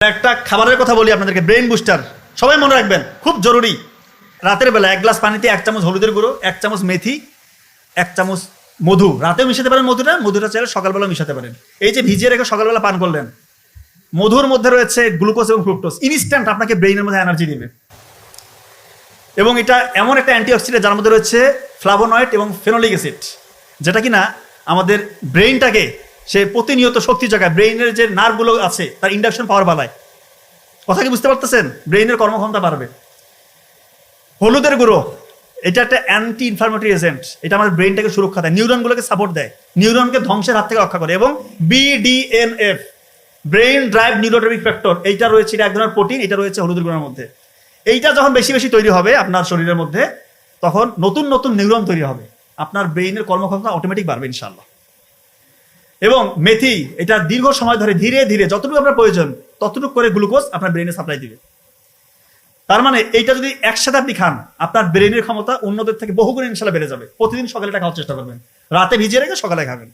একটা খাবারের কথা বলি আপনাদেরকে ব্রেন বুস্টার সবাই মনে রাখবেন, খুব জরুরি। রাতের বেলা এক গ্লাস পানিতে এক চামচ হলুদের গুঁড়ো, এক চামচ মেথি, এক চামচ মধু। রাতেও মিশাতে পারেন মধুটা মধুটা চাইলে সকালবেলা মিশাতে পারেন। এই যে ভিজিয়ে রেখে সকালবেলা পান করলেন, মধুর মধ্যে রয়েছে গ্লুকোজ এবং ফ্রুক্টোজ। ইনস্ট্যান্ট আপনাকে ব্রেইনের মধ্যে এনার্জি দিবে। এবং এটা এমন একটা অ্যান্টিঅক্সিডেন্ট যার মধ্যে রয়েছে ফ্লাভোনয়েড এবং ফেনোলিক অ্যাসিড যেটা কিনা আমাদের ব্রেইনটাকে সে প্রতিনিয়ত শক্তি জায়গায় ব্রেইনের যে নার্ভগুলো আছে, তার ইন্ডাকশন পাওয়ার বাড়ায়। কথা কি বুঝতে পারতেছেন? ব্রেইনের কর্মক্ষমতা বাড়বে। হলুদের গুঁড়ো, এটা একটা অ্যান্টি ইনফ্লামেটরি এজেন্ট এটা আমাদের ব্রেইনটাকে সুরক্ষা দেয় নিউরনগুলোকে সাপোর্ট দেয় নিউরনকে ধ্বংসের হাত থেকে রক্ষা করে এবং BDNF brain derived neurotrophic factor এইটা রয়েছে, এটা এক ধরনের প্রোটিন এটা রয়েছে হলুদের গুঁড়োর মধ্যে। এইটা যখন বেশি বেশি তৈরি হবে আপনার শরীরের মধ্যে, তখন নতুন নতুন নিউরন তৈরি হবে। আপনার ব্রেইনের কর্মক্ষমতা অটোমেটিক বাড়বে ইনশাল্লাহ এবং মেথি, এটা দীর্ঘ সময় ধরে ধীরে ধীরে যতটুকু আপনার প্রয়োজন, ততটুকু করে গ্লুকোজ আপনার ব্রেনে সাপ্লাই দিবে। তার মানে এইটা যদি একসাথে আপনি খান, আপনার ব্রেনের ক্ষমতা অন্যদের থেকে বহুগুণ ইনশাল্লাহ বেড়ে যাবে। প্রতিদিন সকালে এটা খাওয়ার চেষ্টা করবেন। রাতে ভিজিয়ে রেখে সকালে খাবেন।